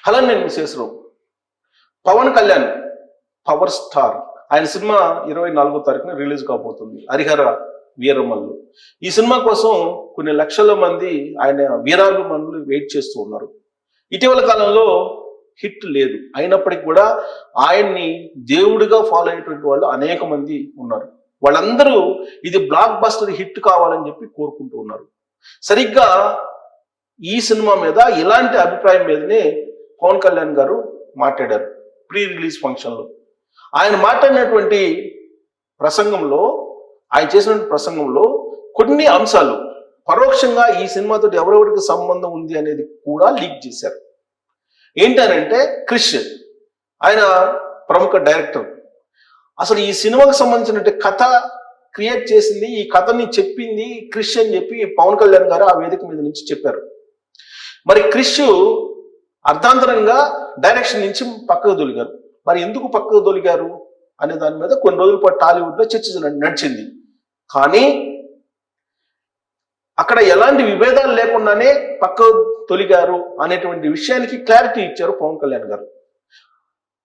Hello నేను విశేషరావు Pawan Kalyan power star. ఆయన cinema ఇరవై నాలుగో తారీఖున రిలీజ్ కాబోతుంది. హరిహర వీరమల్లు. ఈ సినిమా కోసం కొన్ని లక్షల మంది ఆయన వీరాభిమానులు వెయిట్ చేస్తూ ఉన్నారు. ఇటీవల కాలంలో హిట్ లేదు. అయినప్పటికీ కూడా ఆయన్ని దేవుడిగా ఫాలో అయ్యేటువంటి వాళ్ళు అనేక మంది ఉన్నారు. వాళ్ళందరూ ఇది బ్లాక్ బస్టర్ హిట్ కావాలని చెప్పి కోరుకుంటూ ఉన్నారు. సరిగ్గా ఈ సినిమా మీద ఇలాంటి అభిప్రాయం మీదనే పవన్ కళ్యాణ్ గారు మాట్లాడారు ప్రీ రిలీజ్ ఫంక్షన్లో ఆయన మాట్లాడినటువంటి ప్రసంగంలో ఆయన చేసిన ప్రసంగంలో కొన్ని అంశాలు పరోక్షంగా ఈ సినిమాతో ఎవరెవరికి సంబంధం ఉంది అనేది కూడా లీక్ చేశారు. ఏంటనంటే క్రిష్ ఆయన ప్రముఖ డైరెక్టర్. అసలు ఈ సినిమాకు సంబంధించిన కథ క్రియేట్ చేసింది ఈ కథని చెప్పింది క్రిష్ అని చెప్పి పవన్ కళ్యాణ్ గారు ఆ వేదిక మీద నుంచి చెప్పారు. మరి క్రిష్ అర్ధాంతరంగా డైరెక్షన్ నుంచి పక్కకు తొలిగారు మరి ఎందుకు పక్కకు తొలిగారు అనే దాని మీద కొన్ని రోజుల పాటు టాలీవుడ్లో చర్చ నడిచింది. కానీ అక్కడ ఎలాంటి విభేదాలు లేకుండానే పక్క తొలిగారు అనేటువంటి విషయానికి క్లారిటీ ఇచ్చారు పవన్ కళ్యాణ్ గారు.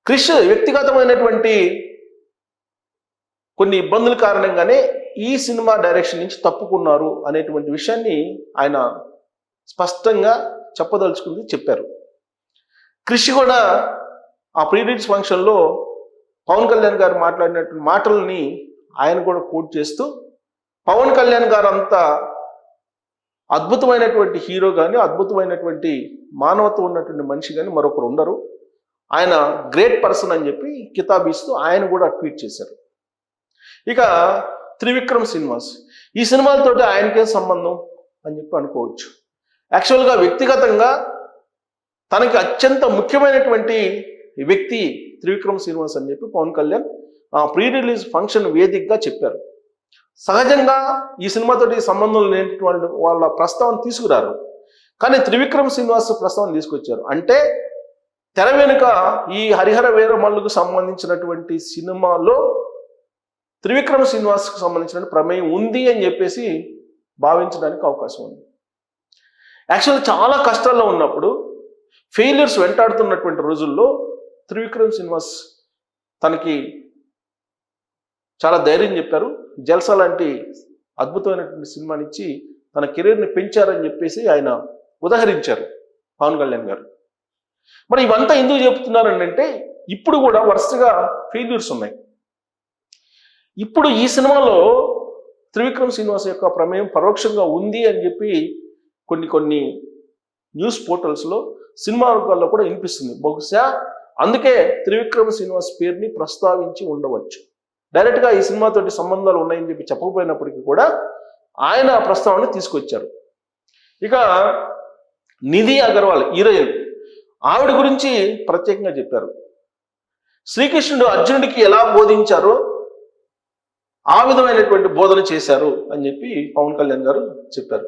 క్రిష్ వ్యక్తిగతమైనటువంటి కొన్ని ఇబ్బందుల కారణంగానే ఈ సినిమా డైరెక్షన్ నుంచి తప్పుకున్నారు అనేటువంటి విషయాన్ని ఆయన స్పష్టంగా చెప్పదలుచుకుంది చెప్పారు. కృషి కూడా ఆ ప్రీరీడ్స్ ఫంక్షన్లో పవన్ కళ్యాణ్ గారు మాట్లాడినటువంటి మాటల్ని ఆయన కూడా కోట్ చేస్తూ పవన్ కళ్యాణ్ గారు అంత అద్భుతమైనటువంటి హీరో కానీ అద్భుతమైనటువంటి మానవత్వం ఉన్నటువంటి మనిషి కానీ మరొకరు ఉండరు. ఆయన గ్రేట్ పర్సన్ అని చెప్పి కితాబిస్తూ ఆయన కూడా ట్వీట్ చేశారు. ఇక త్రివిక్రమ్ సినిమాస్. ఈ సినిమాలతోటి ఆయనకేం సంబంధం అని చెప్పి అనుకోవచ్చు. యాక్చువల్గా వ్యక్తిగతంగా తనకి అత్యంత ముఖ్యమైనటువంటి వ్యక్తి త్రివిక్రమ్ శ్రీనివాస్ అని చెప్పి పవన్ కళ్యాణ్ ఆ ప్రీ రిలీజ్ ఫంక్షన్ వేదికగా చెప్పారు. సహజంగా ఈ సినిమాతోటి సంబంధం లేని వాళ్ళు వాళ్ళ ప్రస్తావన తీసుకురారు. కానీ త్రివిక్రమ్ శ్రీనివాస్ ప్రస్తావన తీసుకొచ్చారు. అంటే తెర వెనుక ఈ హరిహర వీరమల్లుకు సంబంధించినటువంటి సినిమాలో త్రివిక్రమ్ శ్రీనివాస్కు సంబంధించిన ప్రమేయం ఉంది అని చెప్పేసి భావించడానికి అవకాశం ఉంది. యాక్చువల్ చాలా కష్టాల్లో ఉన్నప్పుడు ఫెయిలియర్స్ వెంటాడుతున్నటువంటి రోజుల్లో త్రివిక్రమ్ శ్రీనివాస్ తనకి చాలా ధైర్యం చెప్పారు. జల్సా లాంటి అద్భుతమైనటువంటి సినిమానిచ్చి తన కెరీర్ని పెంచారని చెప్పేసి ఆయన ఉదహరించారు పవన్ కళ్యాణ్ గారు. మరి ఇవంతా ఎందుకు చెప్తున్నారంటే ఇప్పుడు కూడా వరుసగా ఫెయిల్యూర్స్ ఉన్నాయి. ఇప్పుడు ఈ సినిమాలో త్రివిక్రమ్ శ్రీనివాస్ యొక్క ప్రమేయం పరోక్షంగా ఉంది అని చెప్పి కొన్ని కొన్ని న్యూస్ పోర్టల్స్లో సినిమా వర్గాల్లో కూడా వినిపిస్తుంది. బహుశా అందుకే త్రివిక్రమ్ శ్రీనివాస్ పేరుని ప్రస్తావించి ఉండవచ్చు. డైరెక్ట్గా ఈ సినిమాతోటి సంబంధాలు ఉన్నాయని చెప్పి చెప్పకపోయినప్పటికీ కూడా ఆయన ప్రస్తావన తీసుకొచ్చారు. ఇక నిధి అగర్వాల్ హీరోయిన్ ఆవిడ గురించి ప్రత్యేకంగా చెప్పారు. శ్రీకృష్ణుడు అర్జునుడికి ఎలా బోధించారో ఆ విధమైనటువంటి బోధన చేశారు అని చెప్పి పవన్ కళ్యాణ్ గారు చెప్పారు.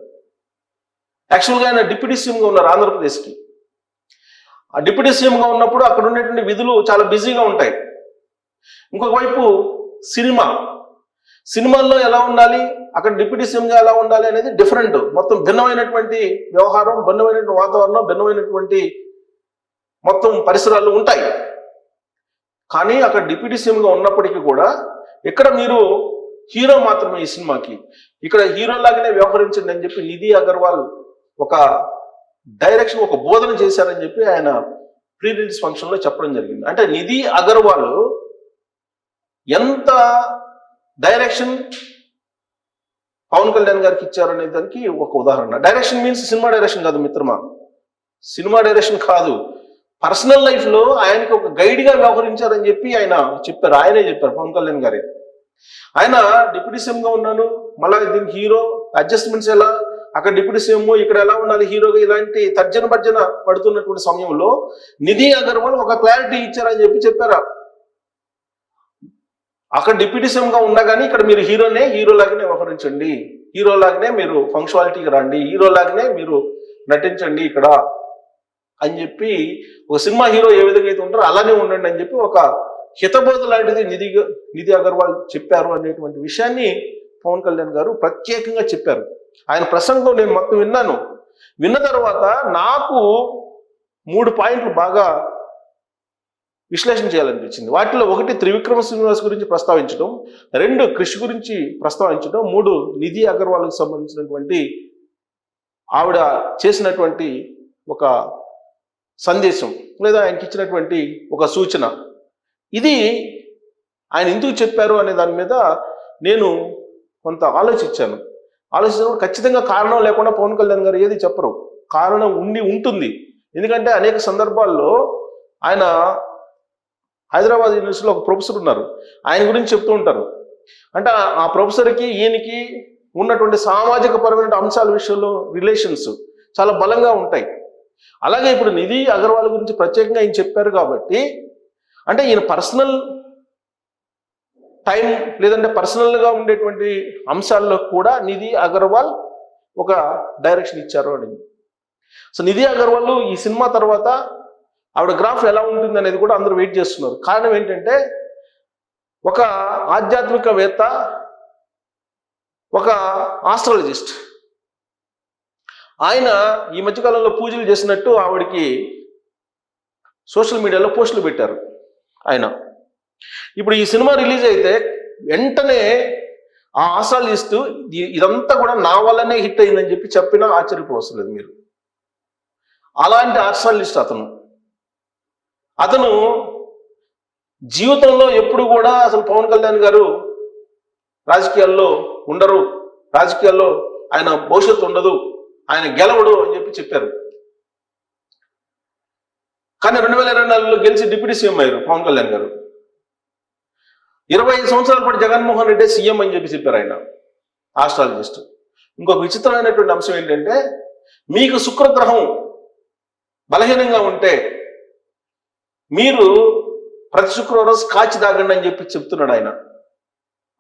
యాక్చువల్గా ఆయన డిప్యూటీ సీఎంగా ఉన్నారు ఆంధ్రప్రదేశ్కి. ఆ డిప్యూటీ సీఎంగా ఉన్నప్పుడు అక్కడ ఉండేటువంటి విధులు చాలా బిజీగా ఉంటాయి. ఇంకొక వైపు సినిమా. సినిమాల్లో ఎలా ఉండాలి? అక్కడ డిప్యూటీ సీఎంగా ఎలా ఉండాలి అనేది డిఫరెంట్ మొత్తం భిన్నమైనటువంటి వ్యవహారం భిన్నమైనటువంటి వాతావరణం భిన్నమైనటువంటి మొత్తం పరిసరాలు ఉంటాయి. కానీ అక్కడ డిప్యూటీ సీఎంగా ఉన్నప్పటికీ కూడా ఇక్కడ మీరు హీరో మాత్రమే ఈ సినిమాకి. ఇక్కడ హీరో లాగానే వ్యవహరించండి అని చెప్పి నిధి అగర్వాల్ ఒక డైరెక్షన్ ఒక బోధన చేశారని చెప్పి ఆయన ప్రీ రిలీజ్ ఫంక్షన్లో చెప్పడం జరిగింది. అంటే నిధి అగర్వాల్ ఎంత డైరెక్షన్ పవన్ కళ్యాణ్ గారికి ఇచ్చారనే దానికి ఒక ఉదాహరణ. డైరెక్షన్ మీన్స్ సినిమా డైరెక్షన్ కాదు మిత్రమా. సినిమా డైరెక్షన్ కాదు. పర్సనల్ లైఫ్లో ఆయనకి ఒక గైడ్గా వ్యవహరించారని చెప్పి ఆయన చెప్పారు. ఆయనే చెప్పారు పవన్ కళ్యాణ్ గారే. ఆయన డిప్యూటీ సీఎం గా ఉన్నాను మళ్ళీ దీనికి హీరో అడ్జస్ట్మెంట్స్ ఎలా అక్కడ డిప్యూటీ సీఎం ఇక్కడ ఎలా ఉండాలి? హీరోగా ఇలాంటి తర్జన భర్జన పడుతున్నటువంటి సమయంలో నిధి అగర్వాల్ ఒక క్లారిటీ ఇచ్చారని చెప్పి చెప్పారు? అక్కడ డిప్యూటీ సీఎం గా ఉండగానే ఇక్కడ మీరు హీరోనే హీరో లాగానే వ్యవహరించండి. హీరో లాగానే మీరు ఫంక్షువాలిటీకి రండి. హీరో లాగానే మీరు నటించండి ఇక్కడ అని చెప్పి ఒక సినిమా హీరో ఏ విధంగా అయితే ఉంటారో అలానే ఉండండి అని చెప్పి ఒక హితబోధ లాంటిది నిధి నిధి అగర్వాల్ చెప్పారు అనేటువంటి విషయాన్ని పవన్ కళ్యాణ్ గారు ప్రత్యేకంగా చెప్పారు. ఆయన ప్రసంగం నేను మొత్తం విన్నాను. విన్న తర్వాత నాకు మూడు పాయింట్లు బాగా విశ్లేషణ చేయాలనిపించింది. వాటిలో ఒకటి త్రివిక్రమ శ్రీనివాస్ గురించి ప్రస్తావించడం రెండు కృషి గురించి ప్రస్తావించడం మూడు నిధి అగర్వాల్కి సంబంధించినటువంటి ఆవిడ చేసినటువంటి ఒక సందేశం లేదా ఆయనకి ఇచ్చినటువంటి ఒక సూచన. ఇది ఆయన ఎందుకు చెప్పారు అనే దాని మీద నేను కొంత ఆలోచించాను. ఆలోచించినప్పుడు ఖచ్చితంగా కారణం లేకుండా పవన్ కళ్యాణ్ గారు ఏది చెప్పరు. కారణం ఉండి ఉంటుంది. ఎందుకంటే అనేక సందర్భాల్లో ఆయన హైదరాబాద్ యూనివర్సిటీలో ఒక ప్రొఫెసర్ ఉన్నారు. ఆయన గురించి చెప్తూ ఉంటారు. అంటే ఆ- ఆ ప్రొఫెసర్కి ఈయనకి ఉన్నటువంటి సామాజిక పరమైన అంశాల విషయంలో రిలేషన్స్ చాలా బలంగా ఉంటాయి. అలాగే ఇప్పుడు నిధి అగర్వాల్ గురించి ప్రత్యేకంగా ఆయన చెప్పారు కాబట్టి అంటే ఈయన పర్సనల్ టైం లేదంటే పర్సనల్గా ఉండేటువంటి అంశాల్లో కూడా నిధి అగర్వాల్ ఒక డైరెక్షన్ ఇచ్చారు అని. సో నిధి అగర్వాల్ ఈ సినిమా తర్వాత ఆవిడ గ్రాఫ్ ఎలా ఉంటుంది అనేది కూడా అందరూ వెయిట్ చేస్తున్నారు. కారణం ఏంటంటే ఒక ఆధ్యాత్మికవేత్త ఒక ఆస్ట్రాలజిస్ట్. ఆయన ఈ మధ్యకాలంలో పూజలు చేసినట్టు ఆవిడకి సోషల్ మీడియాలో పోస్టులు పెట్టారు ఆయన. ఇప్పుడు ఈ సినిమా రిలీజ్ అయితే వెంటనే ఆ ఆస్ట్రాలజిస్ట్ ఇస్తూ ఇదంతా కూడా నా వల్లనే హిట్ అయిందని చెప్పి చెప్పినా ఆశ్చర్యపోవసలేదు మీరు. అలాంటి ఆస్ట్రాలజిస్ట్ అతను. అతను జీవితంలో ఎప్పుడు కూడా అసలు పవన్ కళ్యాణ్ గారు రాజకీయాల్లో ఉండరు. రాజకీయాల్లో ఆయన భవిష్యత్తు ఉండదు. ఆయన గెలవడు అని చెప్పి చెప్పారు. కానీ రెండు వేల ఇరవై నాలుగులో గెలిచి డిప్యూటీ సీఎం అయ్యారు పవన్ కళ్యాణ్ గారు. ఇరవై ఐదు సంవత్సరాల పాటు జగన్మోహన్ రెడ్డి సీఎం అని చెప్పి చెప్పారు ఆయన ఆస్ట్రాలజిస్ట్. ఇంకొక విచిత్రమైనటువంటి అంశం ఏంటంటే మీకు శుక్రగ్రహం బలహీనంగా ఉంటే మీరు ప్రతి శుక్రవారం స్కాచ్ తాగండి అని చెప్పి చెప్తున్నాడు ఆయన.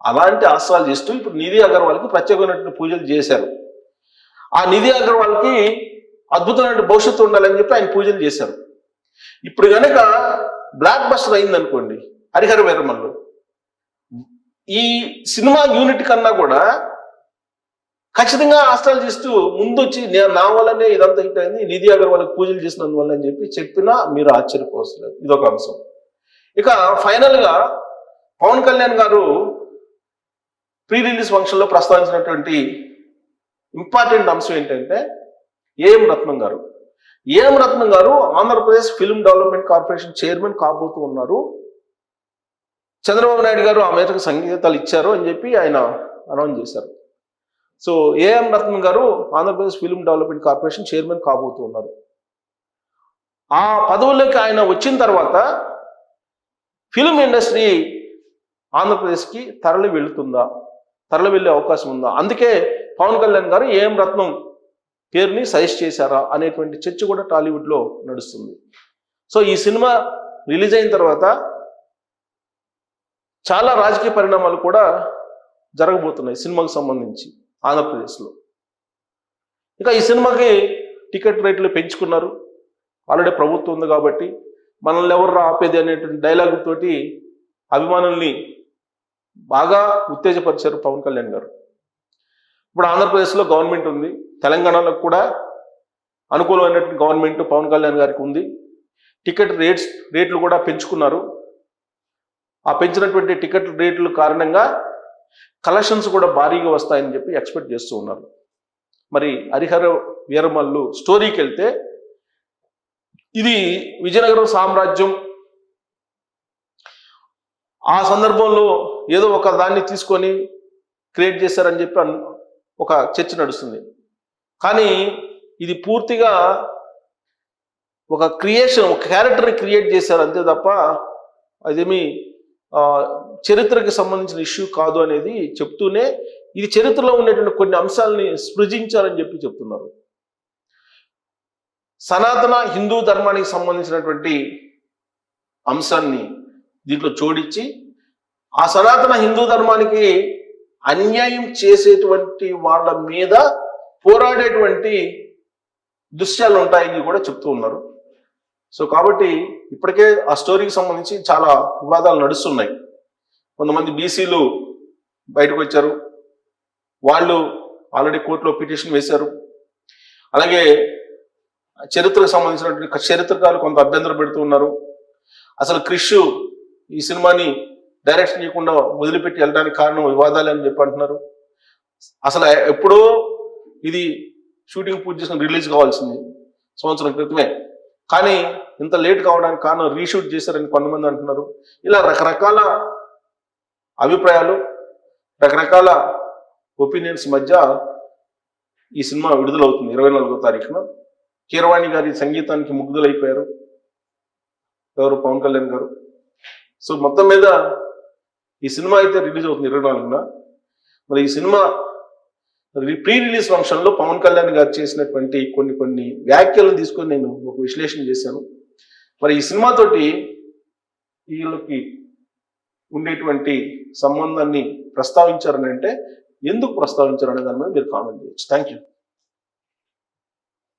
అలాంటి ఆస్ట్రాలజిస్టు ఇప్పుడు నిధి అగర్వాల్కి ప్రత్యేకమైనటువంటి పూజలు చేశారు. ఆ నిధి అగర్వాల్కి అద్భుతమైన భవిష్యత్తు ఉండాలని చెప్పి ఆయన పూజలు చేశారు. ఇప్పుడు కనుక బ్లాక్ బస్టర్ అయింది అనుకోండి హరిహర వీరమల్లు ఈ సినిమా యూనిట్ కన్నా కూడా ఖచ్చితంగా ఆస్ట్రాలజిస్ట్ ముందు వచ్చి నేను నా వల్లనే ఇదంతా హిట్ అయింది నిధి అగర్వాల్కి పూజలు చేసినందువల్ల అని చెప్పి చెప్పినా మీరు ఆశ్చర్యపోవసలేదు. ఇదొక అంశం. ఇక ఫైనల్గా పవన్ కళ్యాణ్ గారు ప్రీ రిలీజ్ ఫంక్షన్లో ప్రస్తావించినటువంటి ఇంపార్టెంట్ అంశం ఏంటంటే ఏఎం రత్నం గారు. ఏఎం రత్నం గారు Andhra Pradesh film development corporation chairman కాబోతూ ఉన్నారు. చంద్రబాబు నాయుడు గారు ఆ మేరకు సంకేతాలు ఇచ్చారు అని చెప్పి ఆయన అనౌన్స్ చేశారు. సో ఏఎం రత్నం గారు Andhra Pradesh film development corporation chairman కాబోతూ ఉన్నారు. ఆ పదవుల్లోకి ఆయన వచ్చిన తర్వాత ఫిల్మ్ ఇండస్ట్రీ ఆంధ్రప్రదేశ్కి తరలి వెళుతుందా? తరలి వెళ్ళే అవకాశం ఉందా? అందుకే పవన్ కళ్యాణ్ గారు ఏఎం రత్నం పేరుని సజెస్ట్ చేశారా అనేటువంటి చర్చ కూడా టాలీవుడ్లో నడుస్తుంది. సో ఈ సినిమా రిలీజ్ అయిన తర్వాత చాలా రాజకీయ పరిణామాలు కూడా జరగబోతున్నాయి సినిమాకు సంబంధించి ఆంధ్రప్రదేశ్లో. ఇక ఈ సినిమాకి టికెట్ రేట్లు పెంచుకున్నారు. ఆల్రెడీ ప్రభుత్వం ఉంది కాబట్టి మనల్ని ఎవరు ఆపేది అనేటువంటి డైలాగ్ తోటి అభిమానుల్ని బాగా ఉత్తేజపరిచారు పవన్ కళ్యాణ్ గారు. ఇప్పుడు ఆంధ్రప్రదేశ్లో గవర్నమెంట్ ఉంది. తెలంగాణలో కూడా అనుకూలమైనటువంటి గవర్నమెంట్ పవన్ కళ్యాణ్ గారికి ఉంది. టికెట్ రేట్స్ రేట్లు కూడా పెంచుకున్నారు. ఆ పెంచినటువంటి టికెట్ రేట్ల కారణంగా కలెక్షన్స్ కూడా భారీగా వస్తాయని చెప్పి ఎక్స్పెక్ట్ చేస్తూ ఉన్నారు. మరి హరిహర వీరమల్లు స్టోరీకి వెళ్తే ఇది విజయనగరం సామ్రాజ్యం. ఆ సందర్భంలో ఏదో ఒక దాన్ని తీసుకొని క్రియేట్ చేశారని చెప్పి ఒక చర్చ నడుస్తుంది. కానీ ఇది పూర్తిగా ఒక క్రియేషన్ ఒక క్యారెక్టర్ని క్రియేట్ చేశారు అంతే తప్ప అదేమీ చరిత్రకి సంబంధించిన ఇష్యూ కాదు అనేది చెప్తూనే ఇది చరిత్రలో ఉండేటువంటి కొన్ని అంశాలని సృజించాలని చెప్పి చెప్తున్నారు. సనాతన హిందూ ధర్మానికి సంబంధించినటువంటి అంశాన్ని దీంట్లో జోడించి ఆ సనాతన హిందూ ధర్మానికి అన్యాయం చేసేటువంటి వాళ్ళ మీద పోరాడేటువంటి దృశ్యాలు ఉంటాయని కూడా చెప్తూ ఉన్నారు. సో కాబట్టి ఇప్పటికే ఆ స్టోరీకి సంబంధించి చాలా వివాదాలు నడుస్తున్నాయి. కొంతమంది బీసీలు బయటకు వచ్చారు. వాళ్ళు ఆల్రెడీ కోర్టులో పిటిషన్ వేశారు. అలాగే చరిత్రకు సంబంధించినటువంటి చరిత్రకారులు కొంత అభ్యంతరం పెడుతూ ఉన్నారు. అసలు క్రిష్ ఈ సినిమాని డైరెక్షన్ చేయకుండా వదిలిపెట్టి వెళ్ళడానికి కారణం వివాదాలు అని చెప్పి అంటున్నారు. అసలు ఎప్పుడో ఇది షూటింగ్ పూర్తి చేసుకుని రిలీజ్ కావాల్సింది సంవత్సరం క్రితమే. కానీ ఇంత లేట్ కావడానికి కారణం రీషూట్ చేశారని కొంతమంది అంటున్నారు. ఇలా రకరకాల అభిప్రాయాలు రకరకాల ఒపీనియన్స్ మధ్య ఈ సినిమా విడుదలవుతుంది ఇరవై నాలుగో తారీఖున. కీరవాణి గారి సంగీతానికి ముగ్ధులైపోయారు. ఎవరు? పవన్ కళ్యాణ్ గారు. సో మొత్తం మీద ఈ సినిమా అయితే రిలీజ్ అవుతుంది ఇరవై నాలుగున. మరి ఈ సినిమా ప్రీ రిలీజ్ ఫంక్షన్లో పవన్ కళ్యాణ్ గారు చేసినటువంటి కొన్ని కొన్ని వ్యాఖ్యలను తీసుకొని నేను ఒక విశ్లేషణ చేశాను. మరి ఈ సినిమాతోటి వీళ్ళకి ఉండేటువంటి సంబంధాన్ని ప్రస్తావించారని అంటే ఎందుకు ప్రస్తావించారు అనే దాని మీద మీరు కామెంట్ చేయొచ్చు. Thank you